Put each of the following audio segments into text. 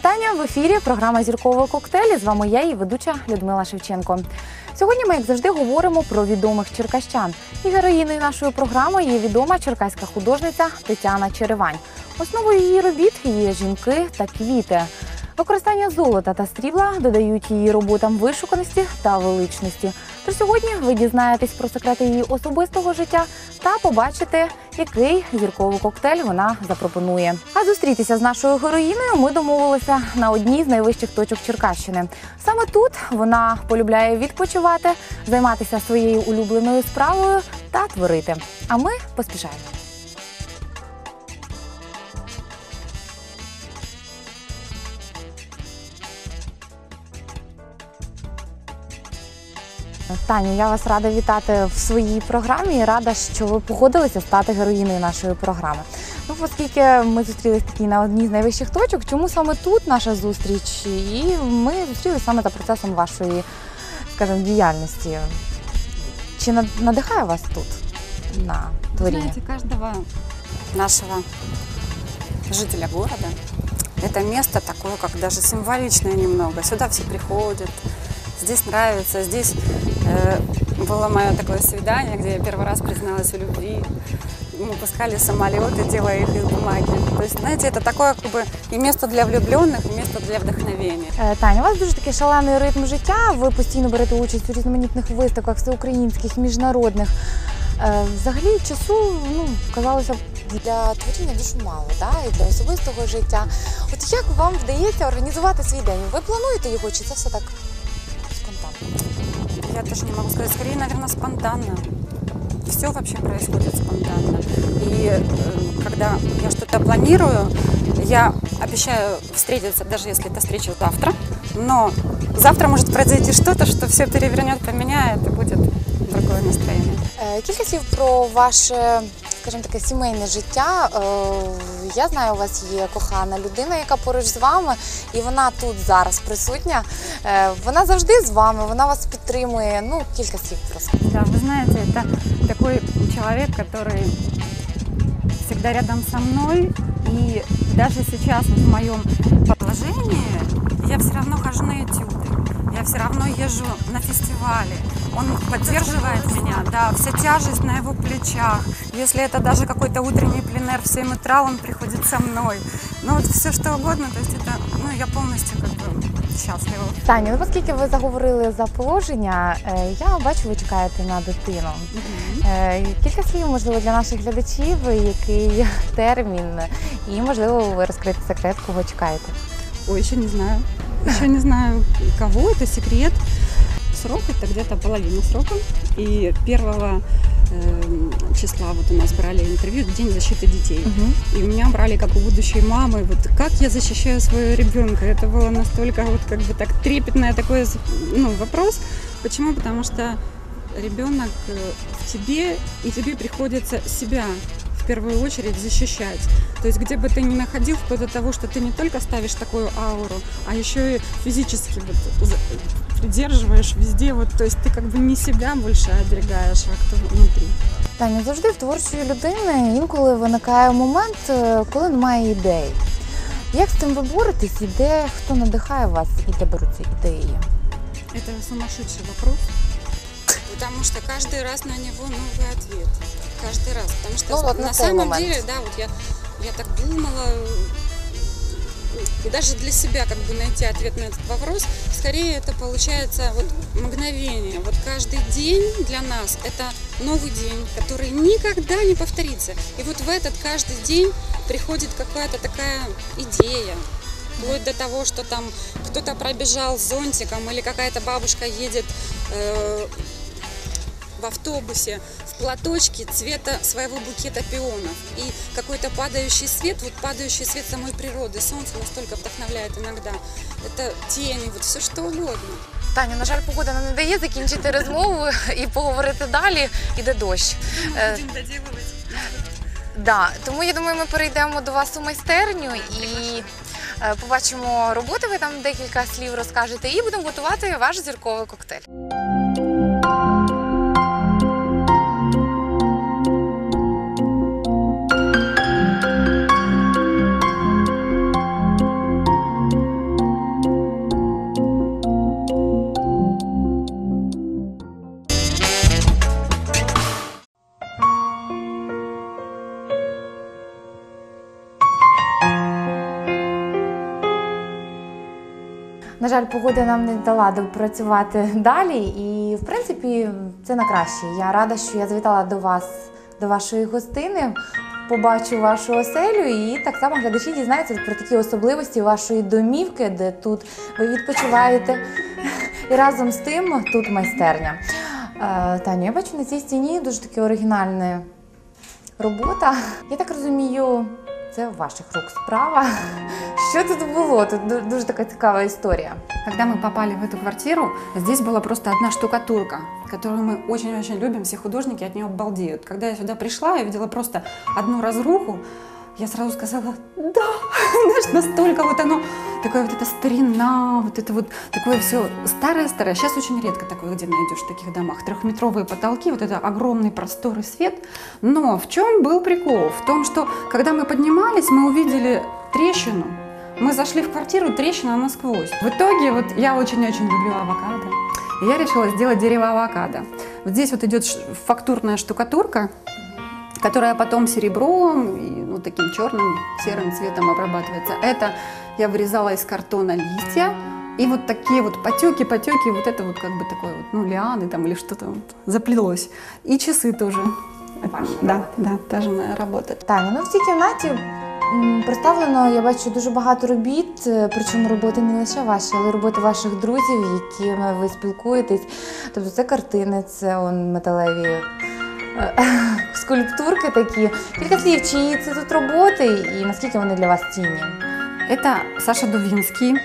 вітання в ефірі. Програма Зірковий коктейль. З вами я і ведуча Людмила Шевченко. Сьогодні ми, як завжди, говоримо про відомих черкащан. І героїною нашої програми є відома черкаська художниця Тетяна Черевань. Основою її робіт є жінки та квіти. Використання золота та срібла додають її роботам вишуканості та величності. Тож сьогодні ви дізнаєтесь про секрети її особистого життя та побачите, який зірковий коктейль вона запропонує. А зустрітися з нашою героїною ми домовилися на одній з найвищих точок Черкащини. Саме тут вона полюбляє відпочивати, займатися своєю улюбленою справою та творити. А ми поспішаємо. Таню, я вас рада вітати в своїй програмі. і Рада, що ви погодилися стати героїною нашої програми. Ну, оскільки ми зустрілись такі на одній з найвищих точок, чому саме тут наша зустріч? І ми зустрілися саме за процесом вашої, скажімо, діяльності. Чи над- надихає вас тут на Вы творіння? знаете, каждого нашего жителя города это место такое, как даже символичное немного. Сюда все приходят, здесь нравится, здесь э, было мое такое свидание, где я первый раз призналась в любви. Мы пускали самолеты, делая их из бумаги. То есть, знаете, это такое как бы и место для влюбленных, и место для вдохновения. Е, Таня, у вас дуже такий шалений ритм життя. Ви постійно берете участь у різноманітних виставках, всеукраїнських, міжнародних. Е, Взагалі часу, ну, казалося б, для творіння дуже мало, да? і для особистого життя. От як вам вдається організувати свій день? Ви плануєте його, чи це все так спонтанно? Я даже не могу сказать, скорее, наверное, спонтанно. Все вообще происходит спонтанно. И э, когда я что-то планирую, я обещаю встретиться, даже если это встреча завтра, но завтра может произойти что-то, что все перевернет, поменяет, и будет другое настроение. Кілька слів про ваше, скажімо таке, сімейне життя. Е, Я знаю, у вас є кохана людина, яка поруч з вами, і вона тут зараз присутня. Е, Вона завжди з вами, вона вас підтримує. Ну, кілька слів просто. Да, вы знаете, это такой человек, который всегда рядом со мной. И даже сейчас вот в моем положении я все равно хожу на этюды. Я все равно езжу на фестивали. Он поддерживает меня, да, вся тяжесть на его плечах. Если это даже какой-то утренний пленер в 7 утра, он приходит со мной. Ну вот все что угодно, то есть это, ну я полностью как бы счастлива. Таня, ну оскільки ви заговорили за положення, е, я бачу, ви чекаєте на дитину. Е, Кілька слів, можливо, для наших глядачів, який термін, і можливо, ви розкрите секрет, кого чекаєте. Ой, еще не знаю. Еще не знаю, кого, это секрет. Срок это где-то половина срока. И первого эм, числа вот у нас брали интервью День защиты детей. И у меня брали как у будущей мамы, вот как я защищаю своего ребенка. Это было настолько вот как бы так трепетное такой ну, вопрос. Почему? Потому что ребенок э, в тебе, и тебе приходится себя первую очередь защищать. То есть где бы ты ни находил, вплоть до того, что ты не только ставишь такую ауру, а еще и физически вот за- придерживаешь везде. Вот, то есть ты как бы не себя больше оберегаешь, а кто внутри. Таня, завжди в творчої людини інколи виникає момент, е, коли немає ідей. Як з цим ви боретесь і де хто надихає вас і де беруться ідеї? Это сумасшедший вопрос. Потому что каждый раз на него новый ответ. Каждый раз. Потому что Ну, вот на самом момент. деле, да, вот я, я так думала, даже для себя как бы найти ответ на этот вопрос, скорее это получается вот мгновение. Вот каждый день для нас это новый день, который никогда не повторится. И вот в этот каждый день приходит какая-то такая идея, Вплоть до того, что там кто-то пробежал с зонтиком или какая-то бабушка едет э, в автобусе в платочке цвета своего букета пионов. И какой-то падающий свет, вот падающий свет самой природы, солнце настолько вдохновляет иногда. Это тени, вот все что угодно. Таня, на жаль, погода нам не дає закінчити розмову і поговорити далі. Іде дощ. Е, Будем доделывать. Да, тому я думаю, ми перейдемо до вас у майстерню і е, побачимо роботи. Ви там декілька слів розкажете, і будемо готувати ваш зірковий коктейль. Жаль, погода нам не дала допрацювати далі, і в принципі це на краще. Я рада, що я завітала до вас, до вашої гостини. Побачу вашу оселю, і так само глядачі дізнаються про такі особливості вашої домівки, де тут ви відпочиваєте. І разом з тим тут майстерня. Е, Таню, я бачу на цій стіні дуже таке оригінальне робота. Я так розумію, це ваших рук справа. Що тут було? Тут ду- дуже така цікава історія. Когда мы попали в эту квартиру, здесь была просто одна штукатурка, которую мы очень-очень любим, все художники от нее балдеют. Когда я сюда пришла, я видела просто одну разруху, я сразу сказала, да, знаешь, настолько вот оно, такое вот эта старина, вот это вот такое все старое-старое. Сейчас очень редко такое, где найдешь в таких домах. Трехметровые потолки, вот это огромный простор и свет. Но в чем был прикол? В том, что когда мы поднимались, мы увидели трещину, мы зашли в квартиру, трещина насквозь. В итоге вот я очень-очень люблю авокадо. И я решила сделать дерево авокадо. Вот здесь вот идет ш- фактурная штукатурка, которая потом серебром и ну, таким черным, серым цветом обрабатывается. Это я вырезала из картона листья. И вот такие вот потеки, потеки, вот это вот как бы такое вот, ну, лианы там или что-то вот заплелось. И часы тоже. Ваши Да, да, тоже моя работа. Таня, ну в цій кімнаті м, представлено, я бачу дуже багато робіт, е, причому роботи не лише ваші, але й роботи ваших друзів, якими ви спілкуєтесь. Тобто це картини, це он, металеві е, скульптурки такі. Кілька слів, чиї це тут роботи і наскільки вони для вас цінні? Это Саша Дувинский.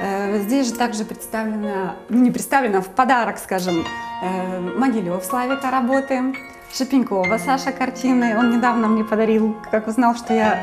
Э, Здесь же также представлена, ну, не представлена, в подарок, скажем, э, Могилев Славика работы, Шипенькова Саша картины. Он недавно мне подарил, как узнал, что я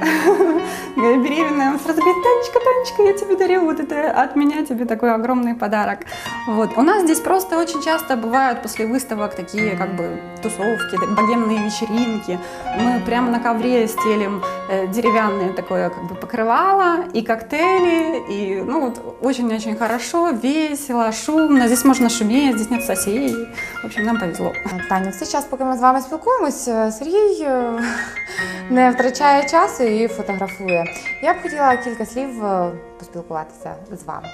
беременная, он сразу говорит, Танечка, Танечка, я тебе дарю вот это от меня тебе такой огромный подарок. Вот. У нас здесь просто очень часто бывают после выставок такие как бы тусовки, богемные вечеринки. Мы прямо на ковре стелим э, деревянное такое как бы покрывало и коктейли, и ну вот очень-очень хорошо, весело, шумно. Здесь можно шуметь, здесь нет соседей. В общем, нам повезло. Таню, в цей час, поки ми з вами спілкуємось, е, Сергій е, не втрачає часу і фотографує. Я б хотіла кілька слів е, поспілкуватися з вами.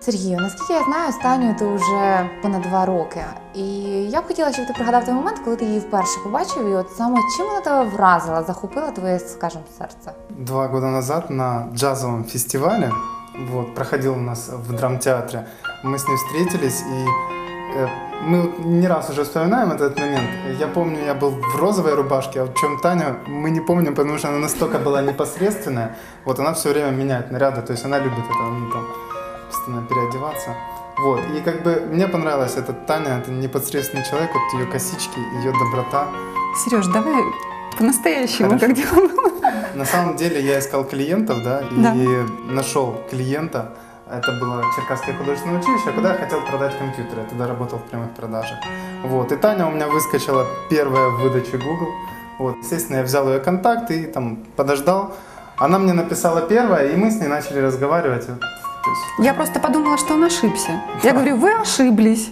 Сергію, наскільки я знаю, Станю ти вже понад два роки. І я б хотіла, щоб ти пригадав той момент, коли ти її вперше побачив, і от саме чим вона тебе вразила, захопила твоє, скажімо, серце. Два года назад на джазовом фестивале, вот, проходил у нас в драмтеатре, мы с ней встретились, э, мы не раз уже вспоминаем этот момент. Я помню, я был в розовой рубашке, а в чем Таня, мы не помним, потому что она настолько была непосредственная. Вот она все время меняет наряды, то есть она любит это, ну, там, постоянно переодеваться. Вот, и как бы мне понравилась эта Таня, это непосредственный человек, вот ее косички, ее доброта. Сереж, давай по-настоящему, как дело было. На самом деле я искал клиентов, да, и Да. нашел клиента. Это было Черкасское художественное училище, куда я хотел продать компьютеры. Я тогда работал в прямых продажах. Вот. И Таня у меня выскочила первая в выдаче Google. Вот. Естественно, я взял ее контакт и там подождал. Она мне написала первая, и мы с ней начали разговаривать. Я просто подумала, что он ошибся. Я говорю, вы ошиблись.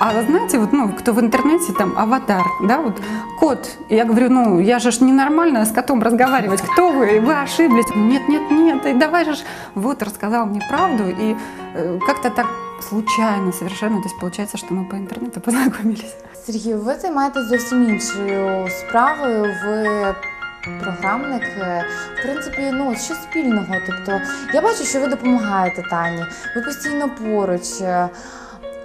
А знаете, вот, ну, кто в интернете, там, аватар, да, вот, кот. И я говорю, ну, я же ж ненормально с котом разговаривать. Кто вы? Вы ошиблись. Нет, нет, нет, и давай же ж. Вот, рассказал мне правду, и э, как-то так случайно совершенно, то есть получается, что мы по интернету познакомились. Сергію, ви займаєтесь зовсім іншою справою. Ви програмник. Е, В принципі, ну от що спільного. Тобто, я бачу, що ви допомагаєте Тані, ви постійно поруч.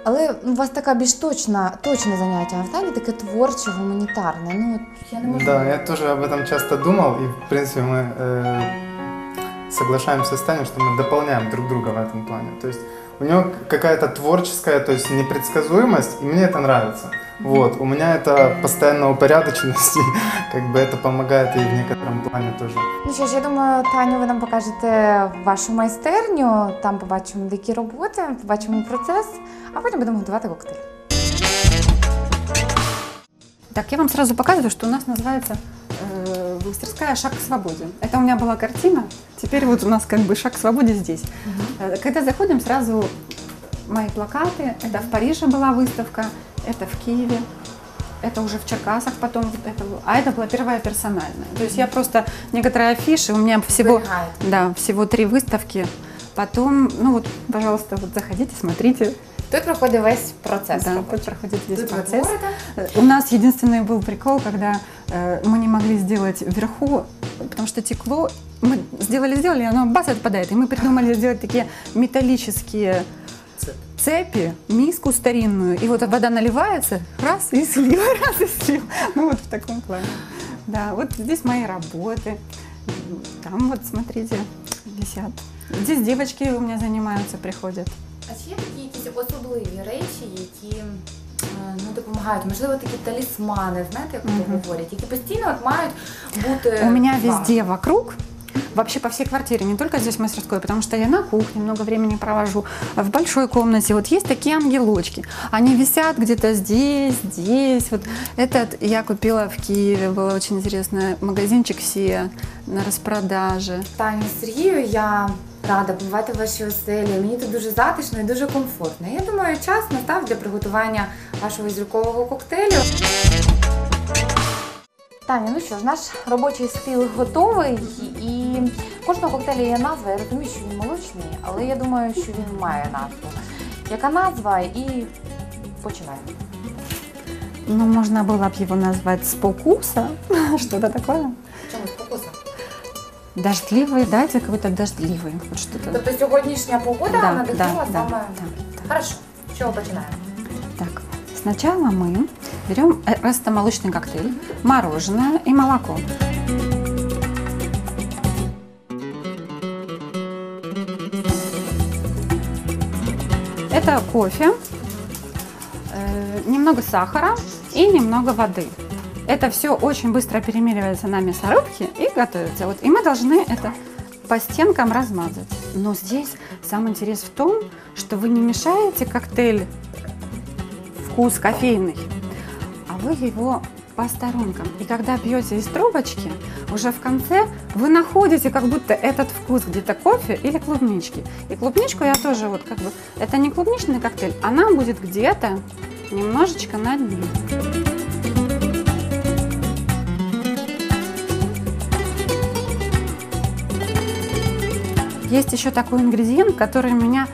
е, Але у вас така більш точна, точне заняття, а в Тані таке творче, гуманітарне. Ну, от я не можу. да, я тоже об этом часто думал, и в принципе мы э, соглашаемся с Таней, что мы дополняем друг друга в этом плане. То есть у него какая-то творческая, то есть непредсказуемость, и мне это нравится. Вот, у меня это постоянная упорядоченность, и как бы это помогает и в некотором плане тоже. Ну що ж, я думаю, Таню, ви нам покажете вашу майстерню, там побачимо деякі роботи, побачимо процес, а потім будемо готувати коктейль. Так, я вам сразу показываю, что у нас называется э, мастерская «Шаг к свободе». Это у меня была картина, теперь вот у нас как бы «Шаг к свободе» здесь. Э, Когда заходим, сразу мои плакаты. Это в Париже была выставка, это в Киеве, это уже в Черкасах потом. это а это была первая персональная. То есть я просто некоторые афиши, у меня всего, да, всего три выставки. Потом, ну вот, пожалуйста, вот заходите, смотрите. Тут проходить весь процес. Да, тут проходит весь Тут процесс. Э, У нас единственный был прикол, когда э, мы не могли сделать вверху, потому что текло. Мы сделали, сделали, и оно бац отпадает. И мы придумали сделать такие металлические цепи, миску старинную, и вот вода наливается, раз и слил, раз и слил. Ну вот в таком плане. Да, вот здесь мои работы. Там вот, смотрите, висят. Здесь девочки у меня занимаются, приходят. А чи є такі якісь особливі речі, які е, ну, допомагають? Можливо, такі талісмани, знаєте, як Мгм. mm говорять, які постійно от мають бути. У меня з вами? везде вокруг, вообще по всей квартире, не только здесь в мастерской, потому что я на кухне много времени провожу, в большой комнате. Вот есть такие ангелочки. Они висят где-то здесь, здесь. Вот этот я купила в Киеве, было очень интересно, магазинчик Сия на распродаже. Таню Сергію, я рада побувати в вашій оселі. Мені тут дуже затишно і дуже комфортно. Я думаю, час настав для приготування вашого зіркового коктейлю. Таня, ну що ж, наш робочий стіл готовий, і кожного коктейля є назва. Я розумію, що він молочний, але я думаю, що він має назву. Яка назва і починаємо. Ну, можно было бы его назвать «Спокуса», что-то такое. Чому спокуса? Дождливый, дайте какой-то дождливый, вот что-то. Тобто сьогоднішня погода Да, надихнула да, саме. да, Хорошо, з чого починаємо? Сначала мы берем э, растомолочный коктейль, мороженое и молоко. Это кофе, э, немного сахара и немного воды. Это все очень быстро перемеливается на мясорубке и готовится. Вот, и мы должны это по стенкам размазать. Но здесь сам интерес в том, что вы не мешаете коктейль вкус кофейный, а вы его по сторонкам. И когда пьете из трубочки, уже в конце вы находите как будто этот вкус где-то кофе или клубнички. И клубничку я тоже вот как бы, это не клубничный коктейль, она будет где-то немножечко на дне. Есть еще такой ингредиент, который меня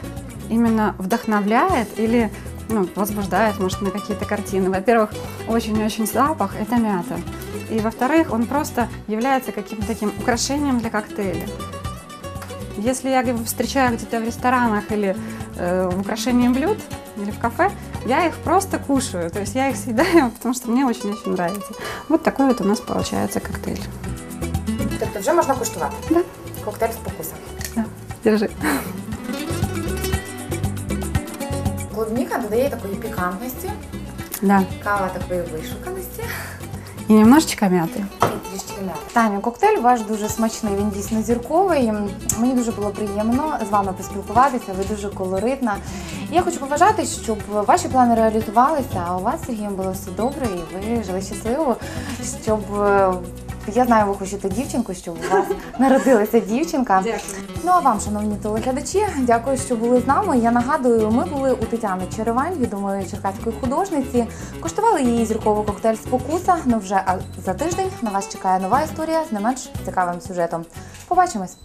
именно вдохновляет или ну, возбуждает, может, на какие-то картины. Во-первых, очень-очень запах – это мята. И во-вторых, он просто является каким-то таким украшением для коктейля. Если я его встречаю где-то в ресторанах или э, в украшении блюд, или в кафе, я их просто кушаю. То есть я их съедаю, потому что мне очень-очень нравится. Вот такой вот у нас получается коктейль. Тобто вже можна куштувати? Да. Коктейль спокуса. Держи. Клубніка додає такої пікантності, Да. кава такої вишуканості И немножечко м'яти. Таню, коктейль ваш дуже смачний, він дійсно зірковий. Мені дуже було приємно з вами поспілкуватися, ви дуже колоритна. І я хочу побажати, щоб ваші плани реалізувалися, а у вас Сергієм було все добре і ви жили щасливо, щоб е, я знаю, ви хочете дівчинку, що у вас народилася дівчинка. Ну а вам, шановні телеглядачі, дякую, що були з нами. Я нагадую, ми були у Тетяни Черевань, відомої черкаської художниці. Коштували її зірковий коктейль спокуса. Ну вже за тиждень на вас чекає нова історія з не менш цікавим сюжетом. Побачимось!